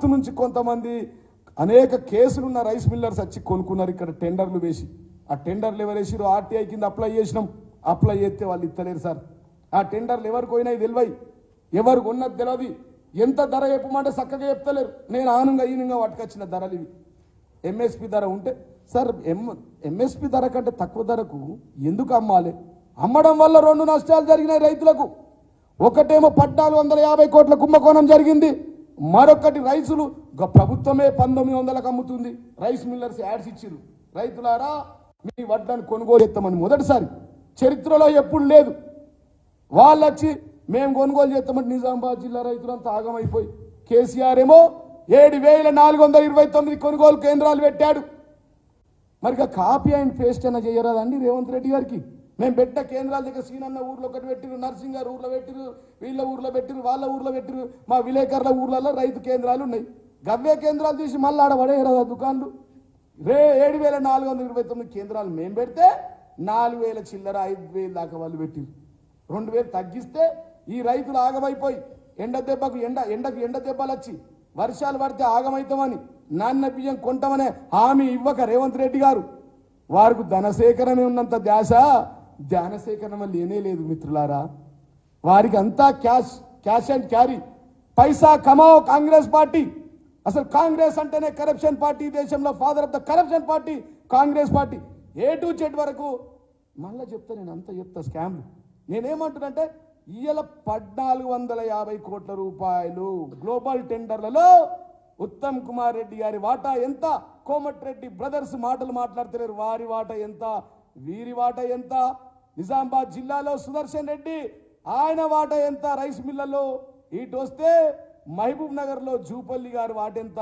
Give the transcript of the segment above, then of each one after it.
North నుంచి కొంతమంది అనేక కేసులున్న రైస్ మిల్లర్స్ వచ్చి కొనుక్కున్నారు ఇక్కడ టెండర్లు వేసి. ఆ టెండర్లు ఎవరు వేసిరు ఆర్టీఐ కింద అప్లై చేసినాం. అప్లై చేస్తే వాళ్ళు ఇస్తలేరు సార్. ఆ టెండర్లు ఎవరికి పోయినాయి తెలివై ఎవరు కొన్నది తెలియదు ఎంత ధర చెప్పమంటే చక్కగా చెప్తలేరు. నేను ఆనంగా ఈనంగా పట్టుకొచ్చిన ధరలు ఇవి. ఎంఎస్పి ధర ఉంటే సార్ ఎం ఎంఎస్పి ధర కంటే తక్కువ ధరకు ఎందుకు అమ్మాలి? అమ్మడం వల్ల రెండు నష్టాలు జరిగినాయి రైతులకు. ఒకటేమో పద్నాలుగు వందల యాభై కోట్ల కుంభకోణం జరిగింది. మరొకటి రైతులు గ- ప్రభుత్వమే పంతొమ్మిది వందలకు అమ్ముతుంది. రైస్ మిల్లర్స్ యాడ్స్ ఇచ్చిరు రైతులారా మీ వడ్లను కొనుగోలు చేస్తామని మొదటిసారి. చరిత్రలో ఎప్పుడు లేదు. వాళ్ళు వచ్చి మేము కొనుగోలు చేస్తామంటే నిజామాబాద్ జిల్లా రైతులంతా ఆగమైపోయి కేసీఆర్ ఏమో ఏడు వేల నాలుగు వందల ఇరవై తొమ్మిది కొనుగోలు కేంద్రాలు పెట్టాడు. మరి ఇక కాపీ అండ్ పేస్ట్ అయినా చేయరాదండి రేవంత్ రెడ్డి గారికి. మేము పెట్ట కేంద్రాల దగ్గర సీనన్న ఊర్లో ఒకటి పెట్టిరు నర్సింగ్ గారు ఊర్లో పెట్టిరు వీళ్ళ ఊర్లో పెట్టిరు వాళ్ళ ఊర్లో పెట్టిరు మా విలేకరుల ఊర్లలో రైతు కేంద్రాలు ఉన్నాయి. గవ్వే కేంద్రాలు తీసి మళ్ళీ ఆడ పడేయరాదా దుకాన్లు. రే ఏడు వేల నాలుగు వందల ఇరవై తొమ్మిది కేంద్రాలు మేము పెడితే నాలుగు వేల చిల్లర ఐదు వేలు దాకా వాళ్ళు పెట్టిరు రెండు వేలు తగ్గిస్తే ఈ రైతులు ఆగమైపోయి ఎండ దెబ్బకు ఎండ ఎండకు ఎండ దెబ్బలు వచ్చి వర్షాలు పడితే ఆగమైతామని నాన్న బియ్యం కొంటామనే హామీ ఇవ్వక రేవంత్ రెడ్డి గారు. వారికి ధనసేకరణ ఉన్నంత ధ్యాస. ధ్యాన సేకరణ లేనే లేదు మిత్రులారా. వారికి అంతా క్యాష్ క్యాష్ అండ్ క్యారీ. పైసా కమావ్ కాంగ్రెస్ పార్టీ. అసలు కాంగ్రెస్ అంటేనే కరప్షన్ పార్టీ దేశంలో father of the corruption party Congress party. A to Z వరకు మళ్ళీ చెప్తా నేను అంతా చెప్తా స్కామ్. నేనేమంటున్నంటే ఇయ్యల పద్నాలుగు వందల యాభై కోట్ల రూపాయలు గ్లోబల్ టెండర్లలో ఉత్తమ్ కుమార్ రెడ్డి గారి వాటా ఎంత? కోమటిరెడ్డి బ్రదర్స్ మాటలు మాట్లాడుతున్నారు వారి వాటా ఎంత? వీరి వాటా ఎంత? నిజామాబాద్ జిల్లాలో సుదర్శన్ రెడ్డి ఆయన వాటా ఎంత? రైస్ మిల్లలో ఇటు వస్తే మహబూబ్ నగర్లో జూపల్లి గారి వాటెంత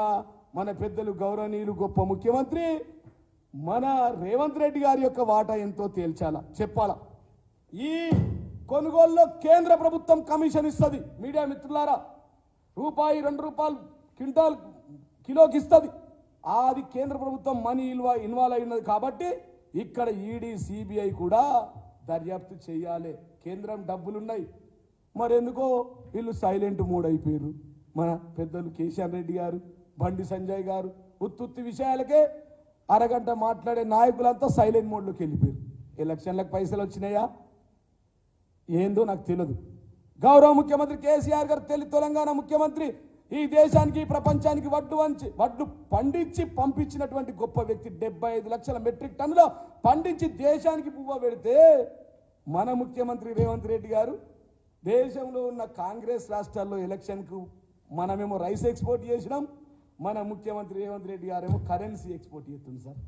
మన పెద్దలు గౌరవనీయులు గొప్ప ముఖ్యమంత్రి మన రేవంత్ రెడ్డి గారి యొక్క వాటా ఎంతో తేల్చాలా? చెప్పాలా? ఈ కొనుగోలులో కేంద్ర ప్రభుత్వం కమిషన్ ఇస్తుంది. మీడియా మిత్రులారా రూపాయి రెండు రూపాయలు క్వింటాల్ కిలోకి ఇస్తుంది. అది కేంద్ర ప్రభుత్వం మనీ ఇల్వా ఇన్వాల్వ్ అయి ఉన్నది కాబట్టి ఇక్కడ ఈడీ సిబిఐ కూడా దర్యాప్తు చేయాలి. కేంద్రం డబ్బులున్నాయి. మరెందుకో వీళ్ళు సైలెంట్ మూడ్ అయిపోయారు మన పెద్దలు కేసీఆర్ రెడ్డి గారు బండి సంజయ్ గారు ఉత్తుత్తి విషయాలకే అరగంట మాట్లాడే నాయకులంతా సైలెంట్ మోడ్లోకి వెళ్ళిపోయారు ఎలక్షన్లకు పైసలు వచ్చినాయా? ఏందో నాకు తెలియదు గౌరవ ముఖ్యమంత్రి కేసీఆర్ గారు తెలి తెలంగాణ ముఖ్యమంత్రి ఈ దేశానికి ప్రపంచానికి వడ్డు వంచి వడ్డు పండించి పంపించినటువంటి గొప్ప వ్యక్తి డెబ్బై ఐదు లక్షల మెట్రిక్ టన్నులో పండించి దేశానికి పువ్వ పెడితే మన ముఖ్యమంత్రి రేవంత్ రెడ్డి గారు దేశంలో ఉన్న కాంగ్రెస్ రాష్ట్రాల్లో ఎలక్షన్కు మనమేమో రైస్ ఎక్స్పోర్ట్ చేసినాం మన ముఖ్యమంత్రి రేవంత్ రెడ్డి గారేమో కరెన్సీ ఎక్స్పోర్ట్ చేస్తుంది సార్.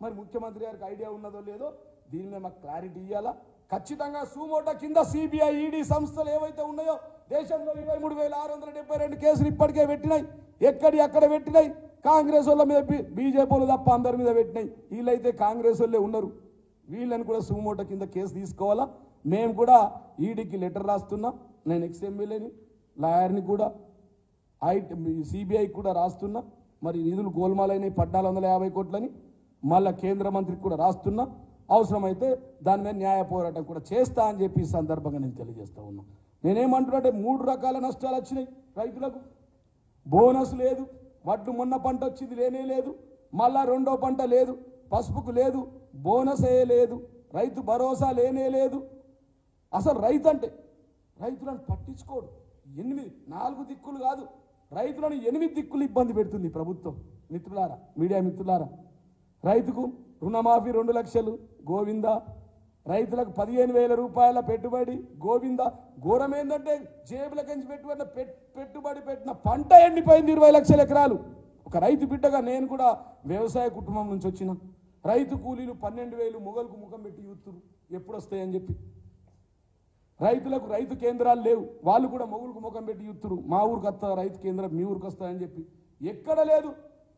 మరి ముఖ్యమంత్రి గారికి ఐడియా ఉన్నదో లేదో దీని మీద మాకు క్లారిటీ ఇవ్వాలా ఖచ్చితంగా సూమోటా కింద సిబిఐ ఈడీ సంస్థలు ఏవైతే ఉన్నాయో దేశంలో ఇరవై మూడు వేల ఆరు వందల డెబ్బై రెండు కేసులు ఇప్పటికే పెట్టినాయి. ఎక్కడి అక్కడ పెట్టినాయి? కాంగ్రెస్ వాళ్ళ మీద బీజేపీలు తప్ప అందరి మీద పెట్టినాయి. వీళ్ళైతే కాంగ్రెస్ వాళ్ళే ఉన్నారు. వీళ్ళని కూడా సుమోట కింద కేసు తీసుకోవాలా? మేము కూడా ఈడీకి లెటర్ రాస్తున్నాం. నేను ఎక్స్ ఎమ్మెల్యేని లాయర్ని కూడా ఐటీ సిబిఐకి కూడా రాస్తున్నా. మరి నిధులు గోల్మాలైనవి పద్నాలుగు వందల యాభై కోట్లని మళ్ళా కేంద్ర మంత్రికి కూడా రాస్తున్నా. అవసరమైతే దాని మీద న్యాయ పోరాటం కూడా చేస్తా అని చెప్పి ఈ సందర్భంగా నేను తెలియజేస్తా ఉన్నా. నేనేమంటున్నాంటే మూడు రకాల నష్టాలు వచ్చినాయి రైతులకు. బోనస్ లేదు వడ్లు మొన్న పంట వచ్చింది లేనే లేదు మళ్ళా రెండో పంట లేదు పసుపుకు లేదు బోనస్ ఏ లేదు రైతు భరోసా లేనే లేదు. అసలు రైతు అంటే రైతులను పట్టించుకోడు. ఎనిమిది నాలుగు దిక్కులు కాదు రైతులను ఎనిమిది దిక్కులు ఇబ్బంది పెడుతుంది ప్రభుత్వం. మిత్రులారా మీడియా మిత్రులారా రైతుకు రుణమాఫీ రెండు లక్షలు గోవింద రైతులకు పదిహేను వేల రూపాయల పెట్టుబడి గోవింద ఘోరం ఏంటంటే జేబులకించి పెట్టుబడిన పెట్టుబడి పెట్టిన పంట ఎండిపోయింది ఇరవై లక్షల ఎకరాలు. ఒక రైతు బిడ్డగా నేను కూడా వ్యవసాయ కుటుంబం నుంచి వచ్చిన. రైతు కూలీలు పన్నెండు వేలు మొగలకు ముఖం పెట్టి చూస్తురు ఎప్పుడు వస్తాయని చెప్పి. రైతులకు రైతు కేంద్రాలు లేవు. వాళ్ళు కూడా మొగులకు ముఖం పెట్టి యూత్తురు మా ఊరికి వస్తా రైతు కేంద్రం మీ ఊరికి వస్తాయని చెప్పి. ఎక్కడ లేదు.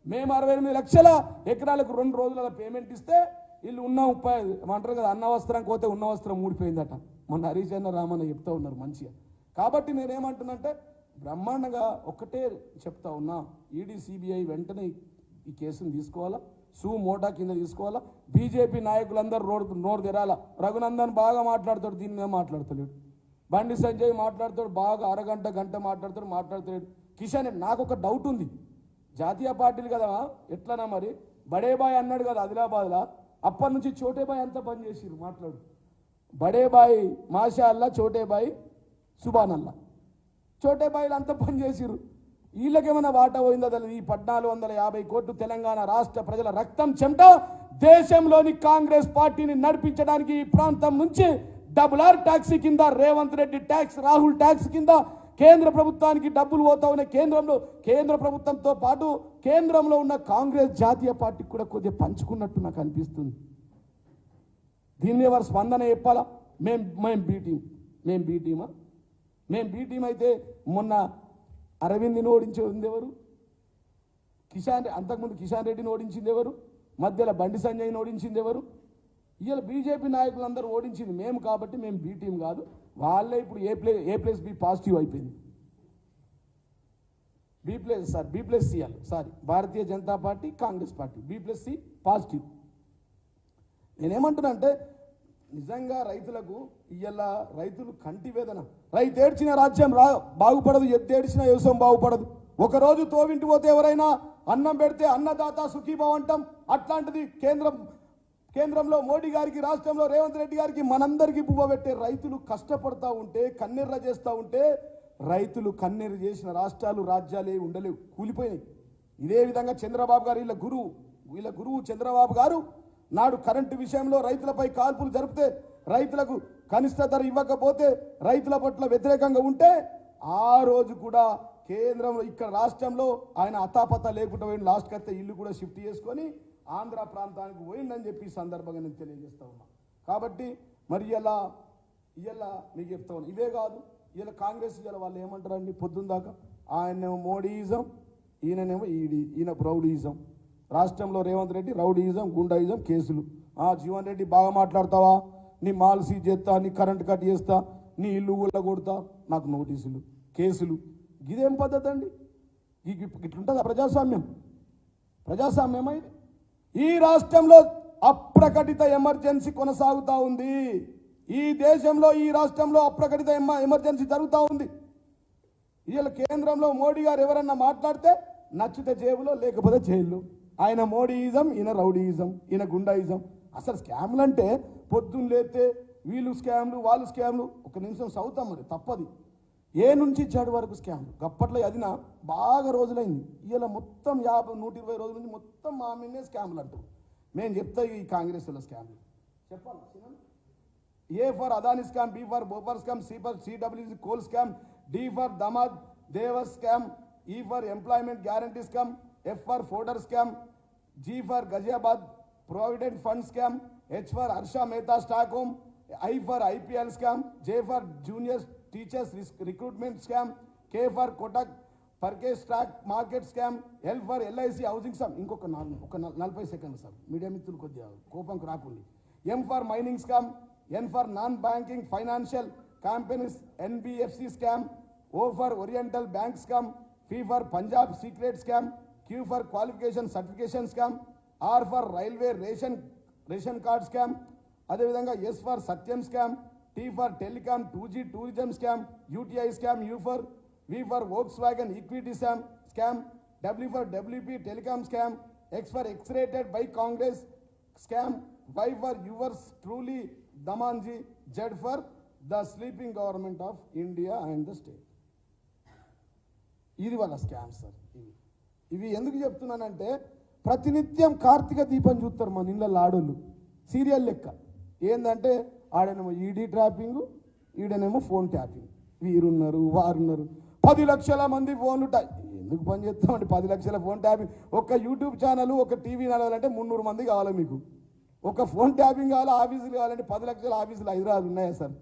మేము అరవై ఎనిమిది లక్షల ఎకరాలకు రెండు రోజుల పేమెంట్ ఇస్తే వీళ్ళు ఉన్న ముప్పై అంటారు కదా అన్న వస్త్రం పోతే ఉన్న వస్త్రం ఊడిపోయిందట. మొన్న హరిచంద్ర రామన్న చెప్తా ఉన్నారు మంచిగా. కాబట్టి నేనేమంటున్నంటే బ్రహ్మాండంగా ఒక్కటే చెప్తా ఉన్నా ఈడీ సిబిఐ వెంటనే ఈ కేసును తీసుకోవాలా? సూ మోటా కింద తీసుకోవాలా? బీజేపీ నాయకులందరూ రోడ్డు నోరు తెరాలా? రఘునందన్ బాగా మాట్లాడతాడు దీని మీద మాట్లాడతలేడు? బండి సంజయ్ మాట్లాడతాడు బాగా అరగంట గంట మాట్లాడతాడు మాట్లాడతలేడు. కిషన్ నాకు ఒక డౌట్ ఉంది. జాతీయ పార్టీలు కదా ఎట్లనా మరి? బడేబాయ్ అన్నాడు కదా ఆదిలాబాద్లా? అప్పటి నుంచి చోటేబాయ్ అంతా పని చేసిరు మాట్లాడు. బడేబాయ్ మాషా అల్లా చోటేబాయ్ సుబాన్ అల్లా చోటేబాయిలు అంతా పని చేసిరు వీళ్ళకేమైనా వాటా పోయిందో తెలియదు ఈ పద్నాలుగు వందల యాభై కోట్లు తెలంగాణ రాష్ట్ర ప్రజల రక్తం చెమట. దేశంలోని కాంగ్రెస్ పార్టీని నడిపించడానికి ఈ ప్రాంతం నుంచి డబుల్ ఆర్ ట్యాక్సీ కింద రేవంత్ రెడ్డి ట్యాక్స్ రాహుల్ ట్యాక్స్ కింద కేంద్ర ప్రభుత్వానికి డబ్బులు పోతా ఉన్నాయి. కేంద్రంలో కేంద్ర ప్రభుత్వంతో పాటు కేంద్రంలో ఉన్న కాంగ్రెస్ జాతీయ పార్టీకి కూడా కొద్దిగా పంచుకున్నట్టు నాకు అనిపిస్తుంది. దీని మీద స్పందన చెప్పాలా? మేం మేం బీటీం మేం బీ టీమా? మేం బీ టీం అయితే మొన్న అరవింద్ని ఓడించింది ఎవరు? కిషాన్ అంతకుముందు కిషాన్ రెడ్డిని ఓడించింది ఎవరు? మధ్యలో బండి సంజయ్ని ఓడించింది ఎవరు? ఇవాళ బీజేపీ నాయకులందరూ ఓడించింది మేము కాబట్టి మేము బీ టీం కాదు. వాళ్ళే ఇప్పుడు A play A plus B positive అయిపోయింది. B plus sir B plus C sorry Bharatiya Janata party Congress party B plus C positive. నేనేమంటున్నా అంటే నిజంగా రైతులకు ఇయ్యాల రైతులు కంటి వేదన. రైతు ఏడ్చిన రాజ్యం రా బాగుపడదు ఎద్దేడ్చిన వ్యవసాయం బాగుపడదు. ఒకరోజు తోవింటి పోతే ఎవరైనా అన్నం పెడితే అన్నదాత సుఖీభావ అంటాం. అట్లాంటిది కేంద్రం కేంద్రంలో మోడీ గారికి రాష్ట్రంలో రేవంత్ రెడ్డి గారికి మనందరికీ బువ్వబెట్టే రైతులు కష్టపడతా ఉంటే కన్నెర్ర చేస్తూ ఉంటే రైతులు కన్నెర్ర చేసిన రాష్ట్రాలు రాజ్యాలే ఉండలేవు కూలిపోయినాయి. ఇదే విధంగా చంద్రబాబు గారు వీళ్ళ గురువు వీళ్ళ గురువు చంద్రబాబు గారు నాడు కరెంటు విషయంలో రైతులపై కాల్పులు జరిపితే రైతులకు కనిష్ట ధర ఇవ్వకపోతే రైతుల పట్ల వ్యతిరేకంగా ఉంటే ఆ రోజు కూడా కేంద్రంలో ఇక్కడ రాష్ట్రంలో ఆయన అతాపత లేకుండా పోయిన లాస్ట్కి అయితే ఇల్లు కూడా షిఫ్ట్ చేసుకొని ఆంధ్ర ప్రాంతానికి పోయిందని చెప్పి సందర్భంగా నేను తెలియజేస్తా ఉన్నా. కాబట్టి మరి ఇలా ఇలా మీకు చెప్తా ఉన్నా. ఇవే కాదు ఇలా కాంగ్రెస్ ఇలా వాళ్ళు ఏమంటారండి పొద్దున్న దాకా? ఆయనేమో మోడీయిజం ఈయననేమో ఈడి ఈయన ప్రౌడీయిజం రాష్ట్రంలో రేవంత్ రెడ్డి రౌడీయిజం గుండాయిజం కేసులు. ఆ జీవన్ రెడ్డి బాగా మాట్లాడతావా? నీ మాల్ సీజ్ చేస్తా నీ కరెంట్ కట్ చేస్తా నీ ఇల్లు గుళ్ళ కొడతా నాకు నోటీసులు కేసులు. ఇదేం పద్ధతి అండి ఇట్లుంటుందా ప్రజాస్వామ్యం? ప్రజాస్వామ్యమా ఇది? ఈ రాష్ట్రంలో అప్రకటిత ఎమర్జెన్సీ కొనసాగుతా ఉంది. ఈ దేశంలో ఈ రాష్ట్రంలో అప్రకటిత ఎమర్జెన్సీ జరుగుతూ ఉంది. వీళ్ళ కేంద్రంలో మోడీ గారు ఎవరన్నా మాట్లాడితే నచ్చితే జేబులో లేకపోతే జైల్లో. ఆయన మోడీయిజం ఈయన రౌడీయిజం ఈయన గుండాయిజం. అసలు స్కామ్లు అంటే పొద్దున్న లేతే వీళ్ళు స్కామ్లు వాళ్ళు స్కామ్లు. ఒక నిమిషం సౌతాం మరి తప్పది. ఏ నుంచి చెడు వరకు స్కామ్ అప్పట్లో అది నా బాగా రోజులైంది. ఇలా మొత్తం యాభై నూట ఇరవై రోజుల నుంచి మొత్తం మా మీదే స్కామ్లు అంటారు మేము చెప్తా ఈ కాంగ్రెస్ వాళ్ళ స్కామ్లు చెప్పాలి? Cinema? A for Adani scam B for Bofors scam C for CWC coal scam D for దమాద్ Devas scam E for employment guarantee scam F for fodder scam G for Ghaziabad provident fund scam H for Harsha Mehta stock home I for IPL scam J for junior teachers recruitment scam K for Kotak Parekh stock market scam L for LIC housing scam ఇంకొక నాలుగు ఒక null- నలభై సెకండ్లు sir media మిత్రులు కొద్దిగా కోపంకు రాకుండి. M for mining scam N for non banking financial companies NBFC scam O for Oriental Bank scam P for Punjab secret scam Q for qualification certification scam R for railway ration ration card scam అదేవిధంగా S for Satyam scam T for telecom two G tourism scam UTI scam U for V for Volkswagen equity scam scam W for WP telecom scam X for X rated by Congress scam Y for yours truly దమాన్జీ Z for the sleeping government of India and the state ఇది వాళ్ళ scams sir ఇవి. ఇవి ఎందుకు చెప్తున్నానంటే ప్రతినిత్యం కార్తీక దీపం చూస్తారు మన ఇళ్ళ ఆడోళ్ళు సీరియల్ లెక్క. ఏంటంటే ఆడనేమో ఈడీ ట్రాపింగ్ ఈడనేమో ఫోన్ ట్యాపింగ్ వీరున్నారు వారున్నారు. పది లక్షల మంది ఫోన్లు టా ఎందుకు పని చేస్తామండి? పది లక్షల ఫోన్ ట్యాపింగ్ ఒక యూట్యూబ్ ఛానల్ ఒక టీవీ నడవాలంటే మున్నూరు మంది కావాలి మీకు. ఒక ఫోన్ ట్యాపింగ్ కావాలి ఆఫీసులు కావాలంటే పది లక్షల ఆఫీసులు హైదరాబాద్ ఉన్నాయా సార్?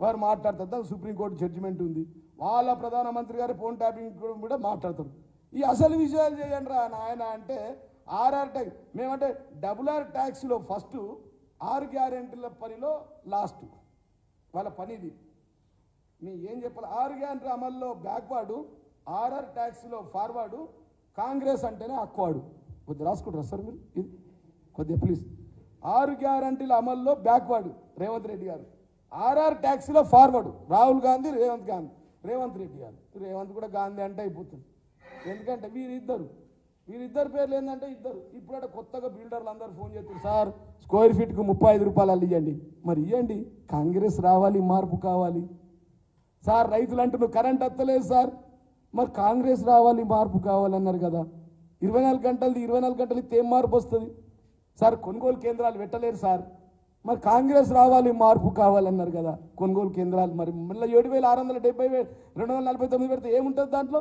వారు మాట్లాడతారు. సుప్రీంకోర్టు జడ్జిమెంట్ ఉంది. వాళ్ళ ప్రధానమంత్రి గారు ఫోన్ ట్యాపింగ్ కూడా- కూడా మాట్లాడతారు. ఈ అసలు విషయాలు చేయండి రా నాయన అంటే ఆర్ఆర్ ట్యాక్స్ మేమంటే డబుల్ ఆర్ ట్యాక్స్లో ఫస్ట్ ఆరు గ్యారెంటీల పనిలో లాస్ట్. వాళ్ళ పని ఇది. మీ ఏం చెప్పాలి? ఆరు గ్యారెంటీ అమల్లో బ్యాక్వాడు ఆర్ఆర్ ట్యాక్స్లో ఫార్వర్డు కాంగ్రెస్ అంటేనే అక్వాడు కొద్దిగా రాసుకుంటారా సార్ మీరు? ఇది కొద్దిగా ప్లీజ్ ఆరు గ్యారంటీల అమల్లో బ్యాక్వర్డ్ రేవంత్ రెడ్డి గారు. ఆర్ఆర్ ట్యాక్సీలో ఫార్వర్డ్ రాహుల్ గాంధీ రేవంత్ గాంధీ. రేవంత్ రెడ్డి గారు. రేవంత్ కూడా గాంధీ అంటే అయిపోతుంది. ఎందుకంటే వీరిద్దరు వీరిద్దరు పేర్లు ఏంటంటే ఇద్దరు. ఇప్పుడు అంటే కొత్తగా బిల్డర్లు అందరూ ఫోన్ చేస్తారు సార్ స్క్వేర్ ఫీట్కు ముప్పై ఐదు రూపాయలు అల్లు ఇవ్వండి మరి ఇవ్వండి కాంగ్రెస్ రావాలి మార్పు కావాలి. సార్ రైతులు అంటున్నారు కరెంట్ వస్తలేదు సార్. మరి కాంగ్రెస్ రావాలి మార్పు కావాలన్నారు కదా. ఇరవై నాలుగు గంటలది ఇరవై నాలుగు గంటలు ఇస్తే ఏం మార్పు వస్తుంది? సార్ కొనుగోలు కేంద్రాలు పెట్టలేరు సార్. మరి కాంగ్రెస్ రావాలి మార్పు కావాలన్నారు కదా. కొనుగోలు కేంద్రాలు మరి మళ్ళీ ఏడు వేల ఆరు వందల డెబ్బై వేలు రెండు వందల నలభై తొమ్మిది పెడితే ఏముంటుంది దాంట్లో?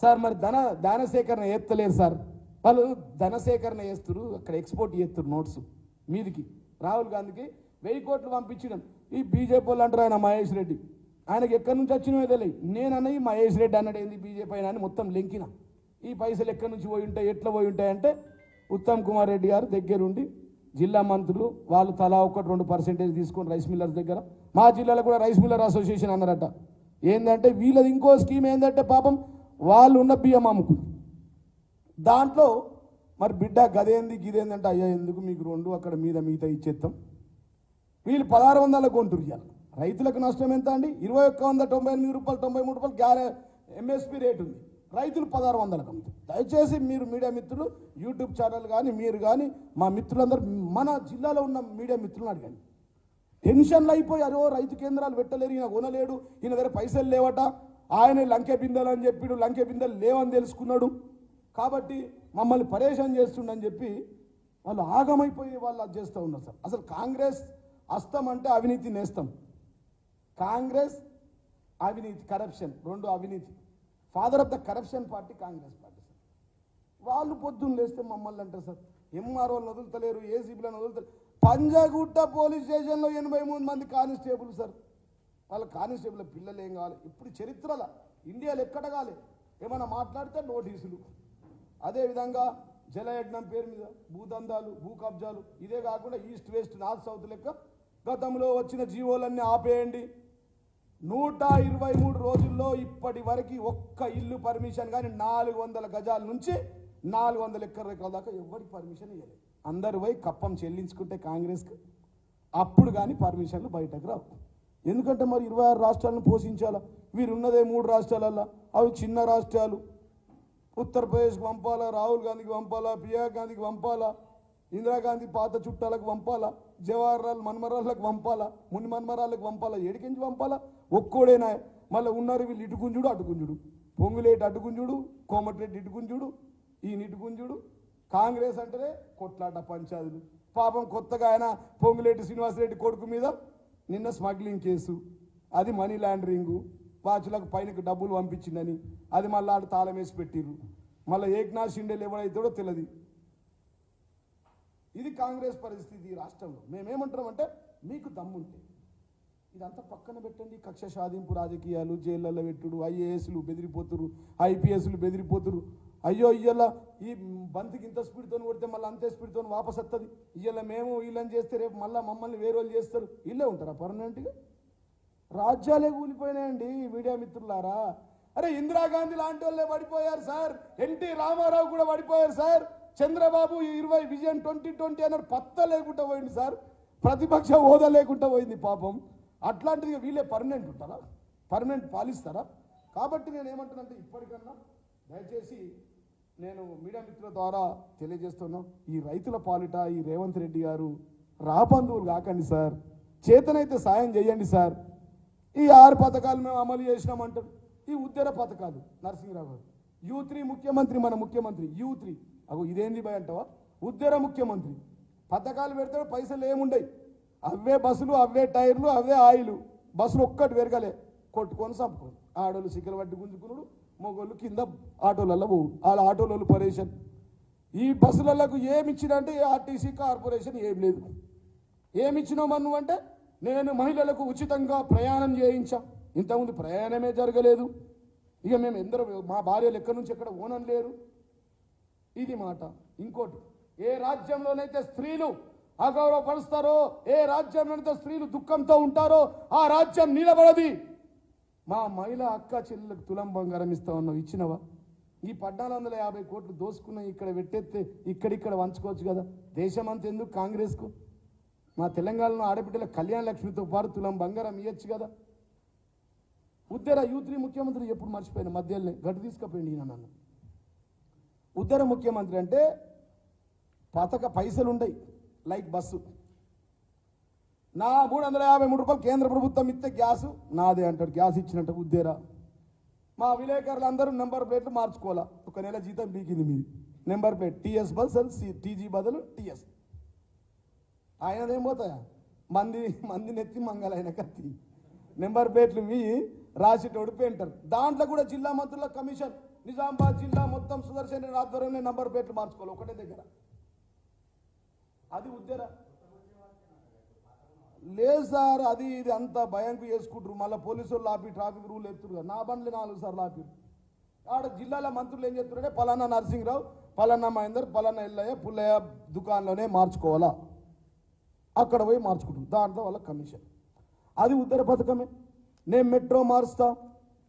సార్ మరి ధన ధాన సేకరణ ఎత్తలేరు సార్. వాళ్ళు ధన సేకరణ చేస్తారు అక్కడ ఎక్స్పోర్ట్ చేస్తారు నోట్స్ మీదికి. రాహుల్ గాంధీకి వెయ్యి కోట్లు పంపించడం. ఈ బీజేపీ వాళ్ళు అంటారు ఆయన మహేష్ రెడ్డి. ఆయనకి ఎక్కడి నుంచి వచ్చినో తెలియదు. నేను ఈ మహేష్ రెడ్డి అన్నాడు ఏంది బీజేపీ అయినా అని మొత్తం లెంకిన. ఈ పైసలు ఎక్కడి నుంచి పోయి ఉంటాయి ఎట్లా పోయి ఉంటాయంటే ఉత్తమ్ కుమార్ రెడ్డి గారు దగ్గరుండి జిల్లా మంత్రులు వాళ్ళు తలా ఒకటి రెండు పర్సెంటేజ్ తీసుకొని రైస్ మిల్లర్స్ దగ్గర. మా జిల్లాలో కూడా రైస్ మిల్లర్ అసోసియేషన్ అన్నారట. ఏంటంటే వీళ్ళది ఇంకో స్కీమ్ ఏంటంటే పాపం వాళ్ళు ఉన్న బియ్యం అమ్ముకున్నారు దాంట్లో మరి బిడ్డ గదేంది గిదేందంటే అయ్యా ఎందుకు మీకు రెండు అక్కడ మీద మిగతా ఇచ్చేస్తాం వీళ్ళు పదహారు వందల కొంటురు ఇవాళ రైతులకు నష్టం ఎంత అండి? ఇరవై ఒక్క వంద తొంభై ఎనిమిది రూపాయలు తొంభై మూడు రూపాయలు గ్యారె ఎంఎస్పి రేటు ఉంది. రైతులు పదహారు వందలకు అమ్ముతారు. దయచేసి మీరు మీడియా మిత్రులు యూట్యూబ్ ఛానల్ కానీ మీరు కానీ మా మిత్రులందరూ మన జిల్లాలో ఉన్న మీడియా మిత్రులను అడగండి. టెన్షన్లు అయిపోయి అరే రైతు కేంద్రాలు పెట్టలేరు ఈయన కొనలేడు ఈయన దగ్గర పైసలు లేవట. ఆయన లంకె బిందెలు అని చెప్పిడు లంకె బిందెలు లేవని తెలుసుకున్నాడు. కాబట్టి మమ్మల్ని పరేషాన్ చేస్తుండని చెప్పి వాళ్ళు ఆగమైపోయి వాళ్ళు అది చేస్తూ ఉన్నారు సార్. అసలు కాంగ్రెస్ అస్తం అంటే అవినీతి నేస్తం. కాంగ్రెస్ అవినీతి కరప్షన్ రెండు అవినీతి. Father of the corruption party Congress party sir. వాళ్ళు పొద్దున్న లేస్తే మమ్మల్ని అంటారు సార్. ఎంఆర్ఓలను వదులుతలేరు ఏసీబీలను వదులుతలేరు. పంజాగుట్ట పోలీస్ స్టేషన్లో ఎనభై మూడు మంది కానిస్టేబుల్ సార్. వాళ్ళ కానిస్టేబుల్ పిల్లలు ఏం కావాలి? ఇప్పుడు చరిత్రల ఇండియాలో ఎక్కడ కాలే. ఏమైనా మాట్లాడితే నోటీసులు. అదేవిధంగా జలయజ్ఞం పేరు మీద భూదందాలు భూ కబ్జాలు ఇదే కాకుండా ఈస్ట్ వెస్ట్ నార్త్ సౌత్ లెక్క గతంలో వచ్చిన జీవోలన్నీ ఆపేయండి. నూట ఇరవై మూడు రోజుల్లో ఇప్పటి వరకు ఒక్క ఇల్లు పర్మిషన్ కానీ నాలుగు వందల గజాల నుంచి నాలుగు వందల ఎకర ఎకరాల దాకా ఎవరికి పర్మిషన్ ఇవ్వలేదు అందరు పోయి కప్పం చెల్లించుకుంటే కాంగ్రెస్కి అప్పుడు కానీ పర్మిషన్లు బయటకు రావు. ఎందుకంటే మరి ఇరవై ఆరు రాష్ట్రాలను పోషించాలా? వీరున్నదే మూడు రాష్ట్రాలల్లా. అవి చిన్న రాష్ట్రాలు. ఉత్తరప్రదేశ్కి పంపాలా రాహుల్ గాంధీకి పంపాలా ప్రియా గాంధీకి పంపాలా ఇందిరాగాంధీ పాత చుట్టాలకు పంపాలా జవహర్లాల్ మన్మరాళ్ళకు పంపాలా ముని మన్మరాళ్ళకు పంపాలా ఏడికించి పంపాలా? ఒక్కోడేనా మళ్ళీ ఉన్నారు వీళ్ళు ఇటుకుంజుడు అటుకుంజుడు. పొంగులేటి అటుకుంజుడు కోమటిరెడ్డి ఇటుకుంజుడు ఈయన ఇటు కాంగ్రెస్ అంటేనే కొట్లాట పంచాదులు. పాపం కొత్తగా ఆయన పొంగులేటి శ్రీనివాసరెడ్డి కొడుకు మీద నిన్న స్మగ్లింగ్ కేసు అది మనీ లాండరింగు వాచులకు పైనకు డబ్బులు పంపించిందని అది మళ్ళీ ఆడు తాళం వేసి పెట్టిర్రు. మళ్ళీ ఏక్నాథ్ షిండేలు ఎవడైతాడో తెలియదు ఇది కాంగ్రెస్ పరిస్థితి ఈ రాష్ట్రంలో. మేమేమంటున్నామంటే మీకు దమ్ముంటే. ఇదంతా పక్కన పెట్టండి. కక్ష సాధింపు రాజకీయాలు జైళ్ళల్లో పెట్టుడు ఐఏఎస్లు బెదిరిపోతురు ఐపీఎస్లు బెదిరిపోతురు అయ్యో ఇయ్యాల ఈ బంతికి ఇంత స్పీడ్తో కొడితే మళ్ళీ అంతే స్పీడ్తో వాపస్ వస్తుంది ఇయ్యాల మేము వీళ్ళని చేస్తే రేపు మళ్ళీ మమ్మల్ని వేరే వాళ్ళు చేస్తారు. వీళ్ళే ఉంటారా పర్మనెంట్గా రాజ్యాలే కూలిపోయినాయండి ఈ మీడియా మిత్రులారా. అరే ఇందిరాగాంధీ లాంటి వాళ్ళే పడిపోయారు సార్. ఎన్టీ రామారావు కూడా పడిపోయారు సార్. చంద్రబాబు ఇరవై విజన్ ట్వంటీ ట్వంటీ అన్నారు. పత్త లేకుండా పోయింది సార్. ప్రతిపక్ష హోదా లేకుండా పోయింది పాపం. అట్లాంటిది వీళ్ళే పర్మనెంట్ ఉంటారా? పర్మనెంట్ పాలిస్తారా? కాబట్టి నేను ఏమంటానంటే ఇప్పటికన్నా దయచేసి నేను మీడియా మిత్రుల ద్వారా తెలియజేస్తున్నాం ఈ రైతుల పాలిట ఈ రేవంత్ రెడ్డి గారు రాబంధువులు కాకండి సార్. చేతనైతే సాయం చేయండి సార్. ఈ ఆరు పథకాలు మేము అమలు చేసినామంటారు. ఈ ఉద్యర పథకాలు నరసింహరావు గారు. యూ త్రీ ముఖ్యమంత్రి మన ముఖ్యమంత్రి యూ త్రీ. అగో ఇదేంది భయ అంటావా? ఉద్యర ముఖ్యమంత్రి. పథకాలు పెడితే పైసలు ఏముండయి? అవే బస్సులు అవే టైర్లు అవే ఆయిల్. బస్సులు ఒక్కటి పెరగలే. కొట్టుకొని చంపుకోరు ఆడోళ్ళు సిక్కలు పట్టి గుంజుకున్నాడు మొగోళ్ళు కింద ఆటోలలో పోవు. వాళ్ళ ఆటోలలో పరేషన్. ఈ బస్సులకు ఏమి ఇచ్చినంటే ఆర్టీసీ కార్పొరేషన్ ఏం లేదు. ఏమి ఇచ్చినావు నువ్వు అంటే నేను మహిళలకు ఉచితంగా ప్రయాణం చేయించా. ఇంతకుముందు ప్రయాణమే జరగలేదు. ఇక మేము ఎందరూ మా భార్యలు ఎక్కడి నుంచి ఎక్కడ ఓనం లేరు. ఇది మాట. ఇంకోటి ఏ రాజ్యంలోనైతే స్త్రీలు అగౌరవపరుస్తారో ఏ రాజ్యంలోనైతే స్త్రీలు దుఃఖంతో ఉంటారో ఆ రాజ్యం నిలబడది. మా మహిళ అక్క చెల్లెలకు తులం బంగారం ఇస్తా ఉన్నావు ఇచ్చినవా? ఈ పద్నాలుగు వందల యాభై కోట్లు దోసుకున్న ఇక్కడ పెట్టేస్తే ఇక్కడిక్కడ వంచుకోవచ్చు కదా? దేశమంతా ఎందుకు కాంగ్రెస్కు? మా తెలంగాణలో ఆడబిడ్డల కళ్యాణ లక్ష్మితో పాటు తులం బంగారం ఇవ్వచ్చు కదా? ఉద్దర యూత్రి ముఖ్యమంత్రి ఎప్పుడు మర్చిపోయిన మధ్యలోనే గడ్డు తీసుకుపోయింది ఈయన నన్ను. ఉద్దర ముఖ్యమంత్రి అంటే పథక పైసలు ఉండయి లైక్ బస్సు. నా మూడు వందల యాభై మూడు రూపాయలు కేంద్ర ప్రభుత్వం ఇస్తే గ్యాస్. నాదే అంటాడు. గ్యాస్ ఇచ్చినట్టు ఉద్దేరా మా విలేకరులు అందరూ నెంబర్ ప్లేట్లు మార్చుకోవాలా? ఒక నెల జీతం బీకింది మీది. Number plate. టీఎస్ బదులు టీజీ బదులు టీఎస్. ఆయనదేం పోతాయా? మంది మంది నెత్తి మంగళ ఆయన కత్తి. నెంబర్ ప్లేట్లు మీ రాసేటోడు పెయింటర్. దాంట్లో కూడా జిల్లా మంత్రుల కమిషన్. నిజామాబాద్ జిల్లా మొత్తం సుదర్శన్ ఆధ్వర్యంలో నెంబర్ ప్లేట్లు మార్చుకోవాలి. ఒకటే దగ్గర. అది ఉద్దేరా లేదు సార్ అది ఇది అంత భయంకు చేసుకుంటారు. మళ్ళీ పోలీసు వాళ్ళు ఆపి ట్రాఫిక్ రూల్ ఎత్తురు నా బండ్లు నాలుగు సార్లు ఆపి ఆడ జిల్లాల మంత్రులు ఏం చెప్తున్నారంటే పలానా నరసింహరావు పలానా మహేందర్ పలానా ఎల్లయ్య పుల్లయ్య దుకాణంలోనే మార్చుకోవాలా? అక్కడ పోయి మార్చుకుంటారు. దాంట్లో వాళ్ళ కమిషన్. అది ఉద్దర పథకమే. నేను మెట్రో మారుస్తా.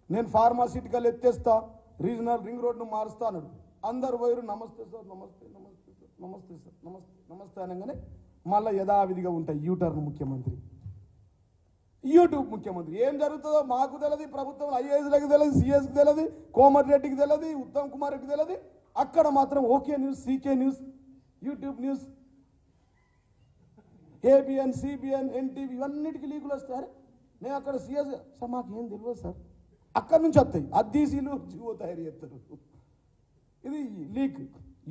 నేను ఫార్మాసిటికల్ ఎత్తేస్తా. రీజనల్ రింగ్ రోడ్ను మారుస్తా అన్నాడు. అందరు పోయారు నమస్తే సార్ నమస్తే నమస్తే సార్ నమస్తే సార్ నమస్తే నమస్తే అనగానే మళ్ళీ యథావిధిగా ఉంటాయి. యూటర్న్ ముఖ్యమంత్రి. యూట్యూబ్ ముఖ్యమంత్రి. ఏం జరుగుతుందో మాకు తెలియదు ప్రభుత్వం ఐఏఎస్లకు తెలియదు సిఎస్కి తెలియదు కోమటిరెడ్డికి తెలియదు ఉత్తమ్ కుమార్ రెడ్డికి తెలియదు అక్కడ మాత్రం okay news CK news YouTube news ABN CBN NTV ఇవన్నిటికీ లీకులు వస్తారు నేను అక్కడ సిఎస్ సార్ మాకు ఏం తెలియదు సార్. అక్కడి నుంచి వస్తాయి. అద్దీసీలు జీవో తయారు చేస్తారు. ఇది లీక్.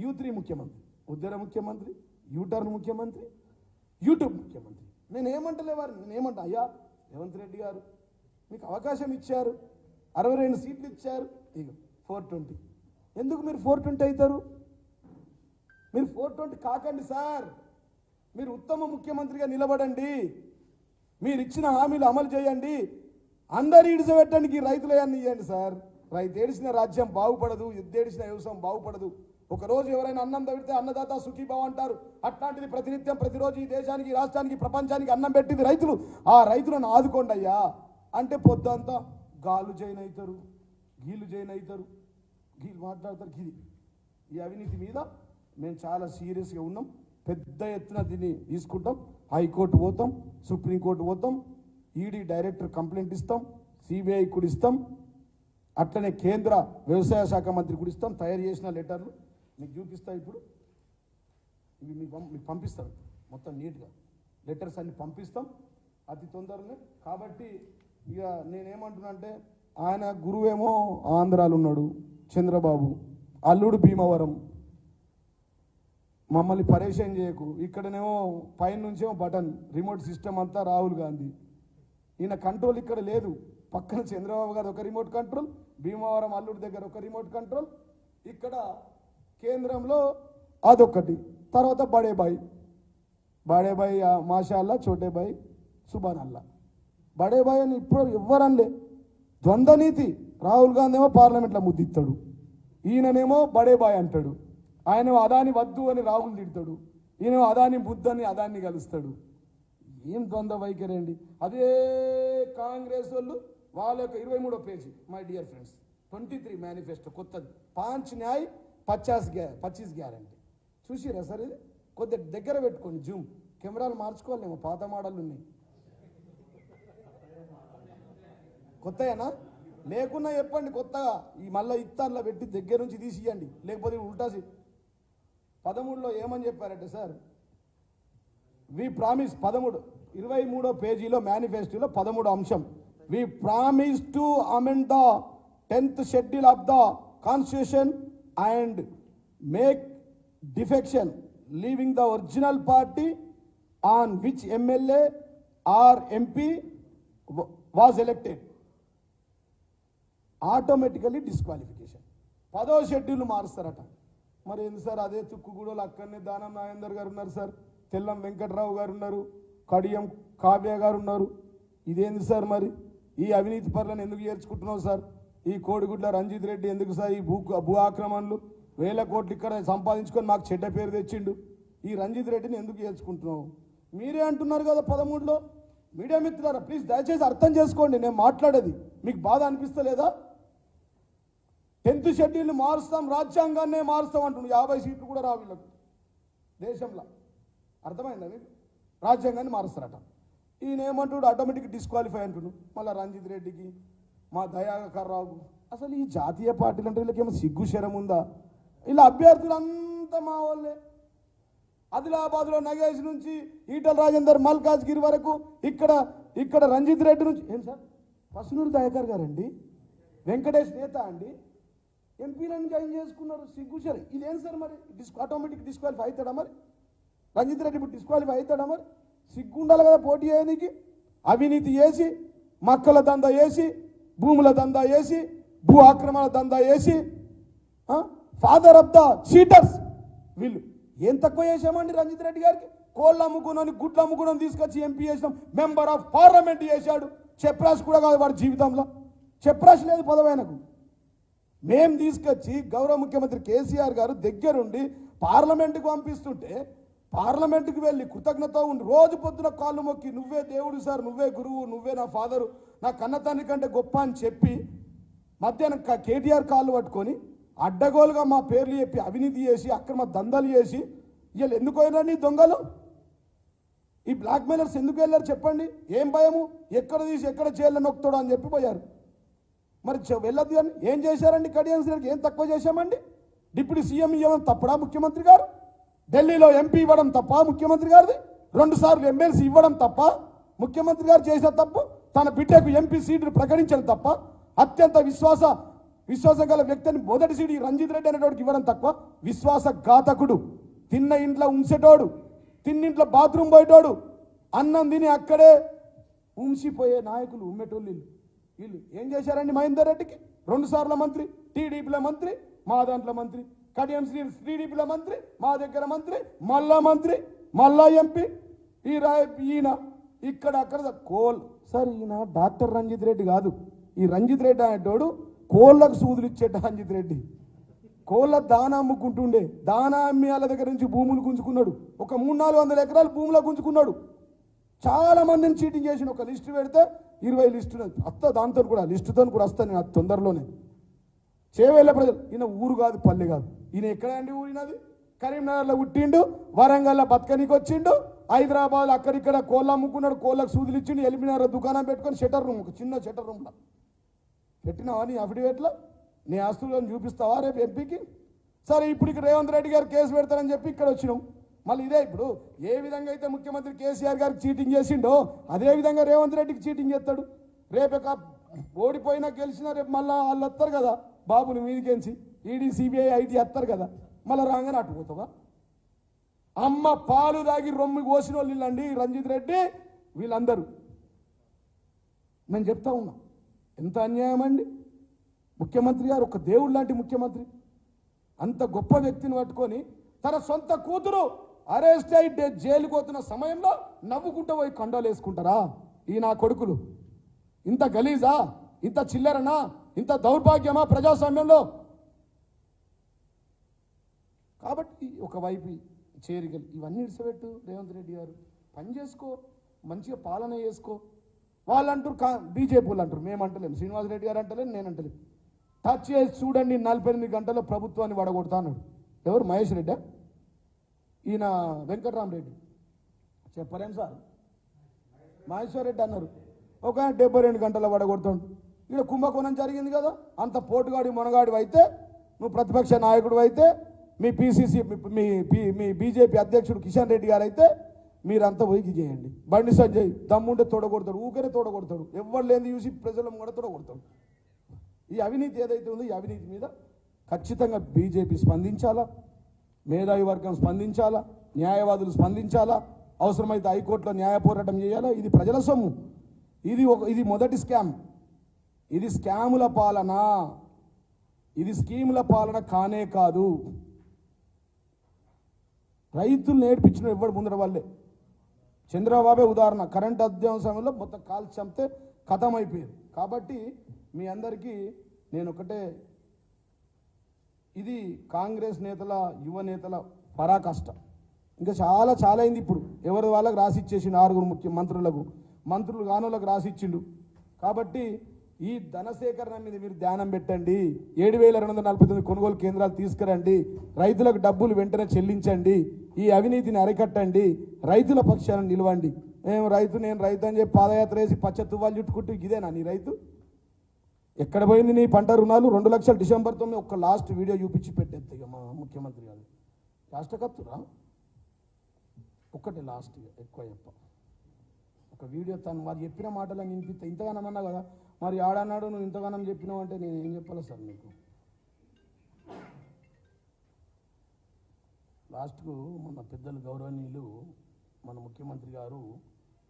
యూ త్రీ ముఖ్యమంత్రి. ఉద్దర ముఖ్యమంత్రి. యూటర్న్ ముఖ్యమంత్రి? యూట్యూబ్ ముఖ్యమంత్రి. నేను ఏమంటలే వారు నేను అయ్యా రేవంత్ రెడ్డి గారు మీకు అవకాశం ఇచ్చారు అరవై రెండు సీట్లు ఇచ్చారు ఇక ఫోర్ ట్వంటీ ఎందుకు మీరు ఫోర్ ట్వంటీ అవుతారు? మీరు ఫోర్ ట్వంటీ కాకండి సార్. మీరు ఉత్తమ ముఖ్యమంత్రిగా నిలబడండి. మీరు ఇచ్చిన హామీలు అమలు చేయండి. అందరు ఇడిచిపెట్టడానికి రైతులయాన్ని ఇవ్వండి సార్. రైతు ఏడిసిన రాజ్యం బాగుపడదు ఎద్దేడిసిన వ్యవసాయం బాగుపడదు. ఒకరోజు ఎవరైనా అన్నం తగిడితే అన్నదాత సుఖీభావ అంటారు. అట్లాంటిది ప్రతినిత్యం ప్రతిరోజు ఈ దేశానికి రాష్ట్రానికి ప్రపంచానికి అన్నం పెట్టింది రైతులు. ఆ రైతులను ఆదుకోండి అయ్యా. అంటే పొద్దంతా గాలు జైన్ అవుతారు గీలు జైన్ అవుతారు. గీలు మాట్లాడతారు గిది ఈ అవినీతి మీద మేము చాలా సీరియస్గా ఉన్నాం. పెద్ద ఎత్తున దీన్ని తీసుకుంటాం. హైకోర్టు పోతాం సుప్రీంకోర్టు పోతాం. ఈడీ డైరెక్టర్ కంప్లైంట్ ఇస్తాం సిబిఐ కూడా ఇస్తాం. అట్లనే కేంద్ర వ్యవసాయ శాఖ మంత్రి కూడా ఇస్తాం తయారు చేసిన లెటర్లు. మీకు చూపిస్తా ఇప్పుడు. ఇవి మీకు మీకు పంపిస్తాం మొత్తం నీట్గా. లెటర్స్ అన్ని పంపిస్తాం. అతి తొందరనే. కాబట్టి ఇక నేనేమంటున్నా అంటే ఆయన గురువేమో ఆంధ్రాలు ఉన్నాడు చంద్రబాబు. అల్లుడు భీమవరం. మమ్మల్ని పరేషాన్ చేయకు. ఇక్కడనేమో పైన నుంచేమో బటన్. రిమోట్ సిస్టమ్ అంతా రాహుల్ గాంధీ. ఈయన కంట్రోల్ ఇక్కడ లేదు. పక్కన చంద్రబాబు గారు ఒక రిమోట్ కంట్రోల్ భీమవరం అల్లుడి దగ్గర ఒక రిమోట్ కంట్రోల్. ఇక్కడ కేంద్రంలో అదొకటి తర్వాత బడేబాయి. బడేబాయి ఆ, మాషాల్లా చోటేబాయి సుబాన్ అల్లా బడేబాయి అని ఇప్పుడు ఎవ్వరనలే. ద్వంద్వనీతి. రాహుల్ గాంధీ ఏమో పార్లమెంట్లో ముద్దిస్తాడు. ఈయననేమో బడేబాయి అంటాడు. ఆయన అదాని వద్దు అని రాహుల్ తిడతాడు. ఈయన అదాని బుద్ధని అదాన్ని కలుస్తాడు. ఏం ద్వంద్వ వైఖరి అండి. అదే కాంగ్రెస్ వాళ్ళు వాళ్ళ యొక్క ఇరవై మూడో page my dear friends. Twenty three manifesto కొత్తది. పాంచ్ న్యాయ్ పచాస్ గ్యా పచ్చీస్ గ్యారంటీ. చూసిరా సార్ ఇది? కొద్దిగా దగ్గర పెట్టుకోండి జూమ్. కెమెరాలు మార్చుకోవాలేమో పాత మోడల్ ఉన్నాయి కొత్తయేనా? లేకున్నా చెప్పండి కొత్తగా. ఈ మళ్ళీ ఇత్తార్లో పెట్టి దగ్గర నుంచి తీసి ఇవ్వండి లేకపోతే ఉల్టాసి పదమూడులో ఏమని చెప్పారంటే సార్ వి ప్రామిస్ పదమూడు ఇరవై మూడో పేజీలో మేనిఫెస్టోలో పదమూడు అంశం. We promise to amend the tenth schedule of the constitution and make defection leaving the original party on which MLA or MP was elected automatically disqualification పదో షెడ్యూల్ మారుస్తారట. మరి ఏంది సార్? అదే తుక్కుగూడలో అక్కడనే దానం నాగేందర్ గారు ఉన్నారు సార్. తెల్లం వెంకట్రావు గారు ఉన్నారు. కడియం కావ్య గారు ఉన్నారు. ఇదేంది సార్ మరి? ఈ అవినీతి పనులను ఎందుకు చేర్చుకుంటున్నావు సార్? ఈ కోడిగుడ్ల రంజిత్ రెడ్డి ఎందుకు సార్ ఈ భూ భూ ఆక్రమణలు? వేల కోట్లు ఇక్కడ సంపాదించుకొని మాకు చెడ్డ పేరు తెచ్చిండు. ఈ రంజిత్ రెడ్డిని ఎందుకు చేర్చుకుంటున్నావు మీరే అంటున్నారు కదా పదమూడులో. మీడియా మిత్రులారా ప్లీజ్ దయచేసి అర్థం చేసుకోండి నేను మాట్లాడేది. మీకు బాధ అనిపిస్తలేదా? టెన్త్ షెడ్యూల్ని మారుస్తాం రాజ్యాంగాన్నే మారుస్తాం అంటుండు. యాభై సీట్లు కూడా రావు వీళ్ళకు. దేశంలో. అర్థమైందా మీకు? రాజ్యాంగాన్ని మారుస్తారట. ఈయన ఏమంటాడు ఆటోమేటిక్ డిస్క్వాలిఫై అంటున్నాడు మళ్ళీ రంజిత్ రెడ్డికి మా దయాకర్ రావు అసలు ఈ జాతీయ పార్టీలు అంటే వీళ్ళకేమో సిగ్గు శరం ఉందా? ఇలా అభ్యర్థులంతా మా వాళ్ళే. ఆదిలాబాద్లో నగేష్ నుంచి ఈటల రాజేందర్ మల్కాజ్గిరి వరకు ఇక్కడ ఇక్కడ రంజిత్ రెడ్డి నుంచి ఏం సార్? పసునూరు దయాకర్ గారండి? వెంకటేష్ నేత అండి? ఎంపీలను జాయిన్ చేసుకున్నారు సిగ్గుచరి ఇదేం సార్ మరి? డిస్ ఆటోమేటిక్ డిస్క్వాలిఫై అవుతాడా మరి? రంజిత్ రెడ్డి ఇప్పుడు డిస్క్వాలిఫై అవుతాడా మరి? సిగ్గు ఉండాలి కదా పోటీ చేయడానికి అవినీతి చేసి మక్కల దంద వేసి భూముల దందా వేసి భూ ఆక్రమణ దందా వేసి ఫాదర్ ఆఫ్ ద చీటర్స్ వీళ్ళు ఏం తక్కువ చేశామండి రంజిత్ రెడ్డి గారికి? కోళ్ళు అమ్ముకున్నాను గుడ్లు అమ్ముకున్నాను తీసుకొచ్చి ఎంపీ చేసినాం. మెంబర్ ఆఫ్ పార్లమెంట్ చేశాడు. చెప్రాస్ కూడా కాదు వాడి జీవితంలో. చెప్రాస్ లేదు పదవైనకు మేం తీసుకొచ్చి గౌరవ ముఖ్యమంత్రి కేసీఆర్ గారు దగ్గరుండి పార్లమెంటుకు పంపిస్తుంటే పార్లమెంట్కి వెళ్ళి కృతజ్ఞత ఉండి రోజు పొద్దున కాళ్ళు మొక్కి నువ్వే దేవుడు సార్ నువ్వే గురువు నువ్వే నా ఫాదరు నా కన్నతాన్ని కంటే గొప్ప అని చెప్పి మధ్యాహ్నం కేటీఆర్ కాళ్ళు పట్టుకొని అడ్డగోలుగా మా పేర్లు చెప్పి అవినీతి చేసి అక్రమ దందాలు చేసి వీళ్ళు ఎందుకు పోయినండి దొంగలు? ఈ బ్లాక్ మెయిలర్స్ ఎందుకు వెళ్ళారు చెప్పండి? ఏం భయము? ఎక్కడ తీసి ఎక్కడ చేయాలని నొక్కుతాడు అని చెప్పి పోయారు. మరి వెళ్ళదు అని ఏం చేశారండి? కడియం ఏం తక్కువ చేశామండి? డిప్యూటీ సీఎం ఇవ్వడం తప్పడా ముఖ్యమంత్రి గారు? ఢిల్లీలో ఎంపీ ఇవ్వడం తప్ప ముఖ్యమంత్రి గారిది? రెండు సార్లు ఎమ్మెల్సీ ఇవ్వడం తప్ప ముఖ్యమంత్రి గారు చేసిన తప్పు తన బిడ్డకు ఎంపీ సీటును ప్రకటించడం తప్ప అత్యంత విశ్వాస విశ్వాసం గల వ్యక్తిని మొదటి సీటు రంజిత్ రెడ్డి అనేటోడికి ఇవ్వడం తక్కువ విశ్వాస ఘాతకుడు తిన్న ఇంట్లో ఉంచేటోడు తిన్నింట్లో బాత్రూమ్ పోయేటోడు అన్నం తిని అక్కడే ఉంచిపోయే నాయకులు ఉమ్మేటోళ్ళు వీళ్ళు. ఏం చేశారండి మహేందర్ రెడ్డికి? రెండు సార్ల మంత్రి టీడీపీల మంత్రి మా దాంట్లో మంత్రి. కడియం శ్రీ టీడీపీలో మంత్రి మా దగ్గర మంత్రి మళ్ళా మంత్రి మళ్ళా ఎంపీ. ఈ రాయ ఈయన ఇక్కడ అక్కడ కోల్. సార్ ఈయన డాక్టర్ రంజిత్ రెడ్డి కాదు. ఈ రంజిత్ రెడ్డి అనేటోడు కోళ్ళకు సూదులు ఇచ్చేట రంజిత్ రెడ్డి. కోళ్ళ దాన అమ్ముకుంటుండే. దాన అమ్మి వాళ్ళ దగ్గర నుంచి భూములు గుంజుకున్నాడు. ఒక మూడు నాలుగు వందల ఎకరాలు భూములో గుంజుకున్నాడు. చాలా మందిని చీటింగ్ చేసిన ఒక లిస్టు పెడితే ఇరవై లిస్టు అత్త దాంతో కూడా లిస్టుతో కూడా వస్తాను నేను తొందరలోనే. చేవేళ్ళ ప్రజలు. ఈయన ఊరు కాదు పల్లె కాదు. ఈయన ఎక్కడండి ఊరినది కరీంనగర్లో పుట్టిండు వరంగల్లో బతకనికి వచ్చిండు హైదరాబాద్ అక్కడిక్కడ కోళ్ళు అమ్ముకున్నాడు కోళ్ళకు సూదులు ఇచ్చిండు ఎలిమినార్ దుకాణం పెట్టుకొని షటర్ రూమ్ ఒక చిన్న షటర్ రూమ్లో పెట్టినావా నీ అఫిడవిట్లో నీ ఆస్తులను చూపిస్తావా రేపు ఎంపీకి? సరే ఇప్పుడు ఇక్కడ రేవంత్ రెడ్డి గారు కేసు పెడతారని చెప్పి ఇక్కడ వచ్చినాం. మళ్ళీ ఇదే ఇప్పుడు ఏ విధంగా అయితే ముఖ్యమంత్రి కేసీఆర్ గారికి చీటింగ్ చేసిండో అదే విధంగా రేవంత్ రెడ్డికి చీటింగ్ చేస్తాడు. రేపు ఓడిపోయినా గెలిచినా రేపు మళ్ళీ వాళ్ళు వస్తారు కదా. బాబుని మీదికెంచి ఈడీ సిబిఐ ఐటీ వస్తారు కదా మళ్ళీ రాగానే అట్టుకుపోతావా అమ్మ పాలు తాగి రొమ్మి కోసిన వాళ్ళు రంజిత్ రెడ్డి వీళ్ళందరూ. నేను చెప్తా ఉన్నా ఎంత అన్యాయం అండి? ముఖ్యమంత్రి గారు ఒక దేవుడు లాంటి ముఖ్యమంత్రి. అంత గొప్ప వ్యక్తిని పట్టుకొని తన సొంత కూతురు అరెస్ట్ అయి డే- జైలుకు పోతున్న సమయంలో నవ్వుకుంటూ పోయి కండాలు వేసుకుంటారా ఈ నా కొడుకులు. ఇంత గలీజా? ఇంత చిల్లరనా? ఇంత దౌర్భాగ్యమా ప్రజాస్వామ్యంలో? కాబట్టి ఒకవైపు చేరికలు ఇవన్నీ ఇడిసబెట్టు రేవంత్ రెడ్డి గారు. పని చేసుకో మంచిగా పాలన చేసుకో. వాళ్ళు అంటారు కా బీజేపీ వాళ్ళు అంటారు. మేము అంటలేము శ్రీనివాసరెడ్డి గారు అంటలేము నేను అంటలేము టచ్ చేసి చూడండి నలభై ఎనిమిది గంటల్లో ప్రభుత్వాన్ని వడగొడతాను. ఎవరు? మహేష్ రెడ్డి? ఈయన వెంకట్రామరెడ్డి చెప్పలేం సార్. మహేశ్వర్ రెడ్డి అన్నారు. ఒక డెబ్బై రెండు గంటల వడగొడతాడు ఇక్కడ కుంభకోణం జరిగింది కదా అంత పోటుగాడి మొనగాడి అయితే నువ్వు ప్రతిపక్ష నాయకుడు అయితే మీ పిసిసి మీ మీ బీజేపీ అధ్యక్షుడు కిషన్ రెడ్డి గారు అయితే మీరంతా పోయి చేయండి. బండి సంజయ్ దమ్ముంటే తోడగొడతాడు ఊకనే తోడగొడతాడు. ఎవరు లేని చూసి ప్రజలను కూడా తోడగొడతాడు. ఈ అవినీతి ఏదైతే ఉందో ఈ అవినీతి మీద ఖచ్చితంగా బీజేపీ స్పందించాలా? మేధావి వర్గం స్పందించాలా? న్యాయవాదులు స్పందించాలా? అవసరమైతే హైకోర్టులో న్యాయ పోరాటం చేయాలా? ఇది ప్రజల సొమ్ము. ఇది ఒక ఇది మొదటి స్కామ్. ఇది స్కాముల పాలన. ఇది స్కీముల పాలన కానే కాదు. రైతులు నేర్పించిన ఎవరు ముందర వాళ్ళే? చంద్రబాబే ఉదాహరణ. కరెంట్ అధ్యయన సమయంలో మొత్తం కాల్ చంపితే ఖతం అయిపోయింది కాబట్టి మీ అందరికీ నేను ఒకటే ఇది కాంగ్రెస్ నేతల యువ నేతల పరాకష్ట. ఇంకా చాలా చాలా అయింది ఇప్పుడు. ఎవరి వాళ్ళకి రాసిచ్చేసిండు ఆరుగురు ముఖ్య మంత్రులకు. మంత్రులు కానోళ్ళకి వాళ్ళకి రాసిచ్చిండు కాబట్టి ఈ ధనసేకరణ మీద మీరు ధ్యానం పెట్టండి. ఏడు వేల రెండు వందల నలభై తొమ్మిది కొనుగోలు కేంద్రాలు తీసుకురండి. రైతులకు డబ్బులు వెంటనే చెల్లించండి. ఈ అవినీతిని అరికట్టండి. రైతుల పక్షాన నిలవండి. మేము రైతు నేను రైతు అని చెప్పి పాదయాత్ర వేసి పచ్చ తువ్వాలు చుట్టుకుంటూ ఇదేనా నీ రైతు? ఎక్కడ పోయింది నీ పంట రుణాలు? రెండు లక్షలు డిసెంబర్ తొమ్మిది ఒక్క లాస్ట్ వీడియో చూపించి పెట్టేది ఇక మా ముఖ్యమంత్రి గారు. లాస్ట్ కత్తురా లాస్ట్ ఇక, ఎక్కువ చెప్ప ఒక వీడియో తను వారు చెప్పిన మాటలు వినిపిస్తే ఇంతగానం అన్నా కదా మరి ఆడన్నాడు నువ్వు ఇంతగానం చెప్పినావు అంటే నేను ఏం చెప్పాలి సార్ నీకు? లాస్ట్కు మన పెద్దలు గౌరవనీయులు మన ముఖ్యమంత్రి గారు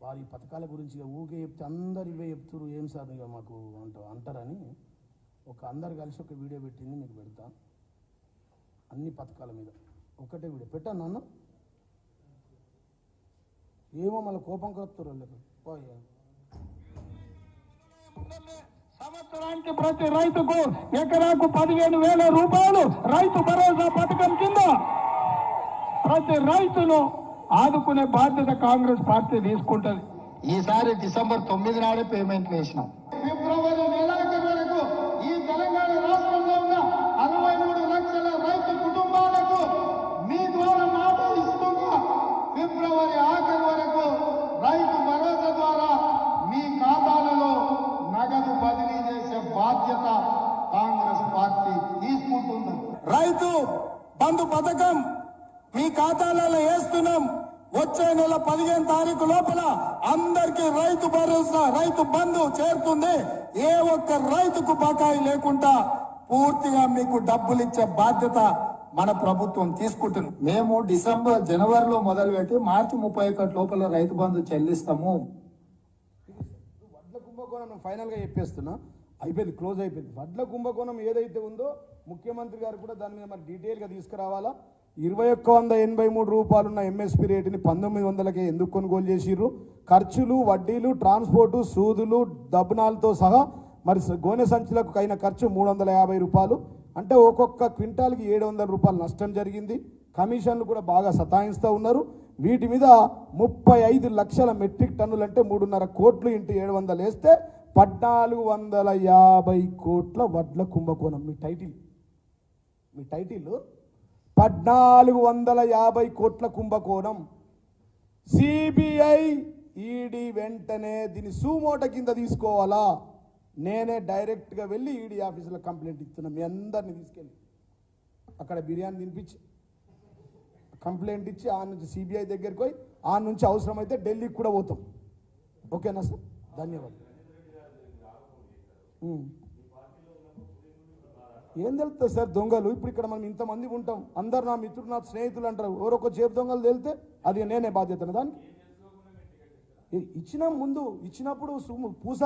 వారి పథకాల గురించి ఇక ఊకే చెప్తే అందరు ఇవే చెప్తారు ఏం సార్ ఇక మాకు అంట అంటారని ఒక అందరు కలిసి ఒక వీడియో పెట్టింది మీకు పెడతా. అన్ని పథకాల మీద. ఒకటే వీడియో. పెట్టాను నాన్న. ఏమో మళ్ళీ కోపం కలుపుతారు వాళ్ళకి. పోయా. సంవత్సరానికి ప్రతి రైతుకు ఎకరాకు పదిహేను వేల రూపాయలు రైతు భరోసా పథకం కింద ప్రతి రైతును ఆదుకునే బాధ్యత కాంగ్రెస్ పార్టీ తీసుకుంటది. ఈసారి డిసెంబర్ తొమ్మిది నాడే పేమెంట్ వేసినాం ఫిబ్రవరి నెలాఖరు వరకు ఈ తెలంగాణ రాష్ట్రంలో ఉన్న అరవై మూడు లక్షల రైతు కుటుంబాలకు మీ ద్వారా మాట ఇస్తున్నా ఫిబ్రవరి ఆఖరి వరకు రైతు భరోసా ద్వారా మీ ఖాతాలలో నగదు బదిలీ చేసే బాధ్యత కాంగ్రెస్ పార్టీ తీసుకుంటుంది రైతు బంధు పథకం మీ ఖాతాలలో వేస్తున్నాం. వచ్చే నెల పదిహేను తారీఖు లోపల అందరికి రైతు భరోసా రైతు బంధు చేరుతుంది. ఏ ఒక్క రైతుకు బకాయి లేకుండా పూర్తిగా మీకు డబ్బులు ఇచ్చే బాధ్యత మన ప్రభుత్వం తీసుకుంటుంది. మేము డిసెంబర్ జనవరిలో మొదలుపెట్టి మార్చి ముప్పై ఒకటి లోపల రైతు బంధు చెల్లిస్తాము. వడ్ల కుంభకోణం ఫైనల్గా చెప్పేస్తున్నా. అయిపోయింది క్లోజ్ అయిపోయింది. వడ్ల కుంభకోణం ఏదైతే ఉందో ముఖ్యమంత్రి గారు కూడా దాని మీద మరి డీటెయిల్గా తీసుకురావాలా? ఇరవై ఒక్క వంద ఎనభై మూడు రూపాయలున్న ఎంఎస్పి రేటుని పంతొమ్మిది వందలకే ఎందుకు కొనుగోలు చేసిర్రు? ఖర్చులు వడ్డీలు ట్రాన్స్పోర్టు సూదులు దబ్బనాలతో సహా మరి గోనె సంచులకు అయిన ఖర్చు మూడు వందల యాభై రూపాయలు. అంటే ఒక్కొక్క క్వింటాల్కి ఏడు వందల రూపాయలు నష్టం జరిగింది. కమిషన్లు కూడా బాగా సతాయిస్తూ ఉన్నారు. వీటి మీద ముప్పై ఐదు లక్షల మెట్రిక్ టన్నులు అంటే మూడున్నర కోట్లు ఇంటూ ఏడు వందలు వేస్తే పద్నాలుగు వందల యాభై కోట్ల వడ్ల కుంభకోణం. మీ టైటిల్. మీ టైటిల్. పద్నాలుగు వందల యాభై కోట్ల కుంభకోణం. సిబిఐ ఈడీ వెంటనే దీన్ని సూమోట కింద తీసుకోవాలా? నేనే డైరెక్ట్గా వెళ్ళి ఈడీ ఆఫీసులో కంప్లైంట్ ఇస్తున్నా. మీ అందరిని తీసుకెళ్ళి. అక్కడ బిర్యానీ తినిపించి. కంప్లైంట్ ఇచ్చి ఆ నుంచి సిబిఐ దగ్గరికి పోయి ఆ నుంచి అవసరమైతే ఢిల్లీకి కూడా పోతాం. ఓకేనా సార్? ధన్యవాదాలు. ఏం తెలుస్తుంది సార్ దొంగలు? ఇప్పుడు ఇక్కడ మనం ఇంతమంది ఉంటాం. అందరు నా మిత్రులు నా స్నేహితులు అంటారు. ఎవరొక చేపు దొంగలు తెలితే అది నేనే బాధ్యతను దానికి? ఇచ్చిన ముందు ఇచ్చినప్పుడు పూస